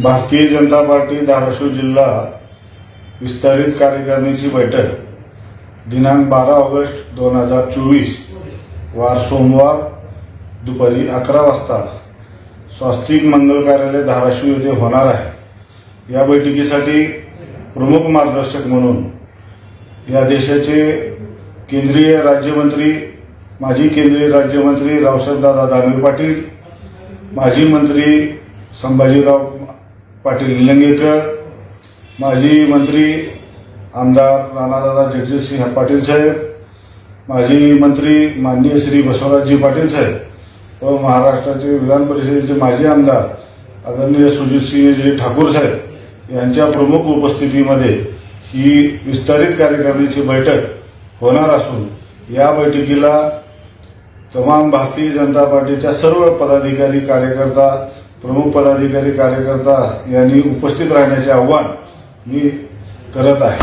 Bharatiya Janata party Dharashiv जिल्हा विस्तारित कार्यकारिणीची बैठक. दिनांक बारा ऑगस्ट दोन हजार चोवीस. वार सोमवार दुपारी अकरा वाजता. स्वास्तिक मंगल कार्यालय धाराशिव येथे होणार आहे. या बैठकीसाठी प्रमुख मार्गदर्शक म्हणून या देशाचे केंद्रीय राज्यमंत्री माजी केंद्रीय राज्यमंत्री रावसाहेबदादा दानवे पाटील माजी मंत्री संभाजीराव पाटील निलंगेकर माजी मंत्री आमदार राणादादा जगजितसिंह पाटील साहेब माजी मंत्री माननीय श्री बसवराजजी पाटील साहेब व महाराष्ट्राचे विधान परिषदेचे माजी आमदार आदरणीय सुजितसिंहजी ठाकूर साहेब यांच्या प्रमुख उपस्थितीमध्ये ही विस्तारित कार्यकारिणीची बैठक होणार असून या बैठकीला तमाम भारतीय जनता पार्टीच्या सर्व पदाधिकारी कार्यकर्ता प्रमुख पदाधिकारी कार्यकर्ता यांनी उपस्थित राहण्याचे आव्हान मी करत आहे.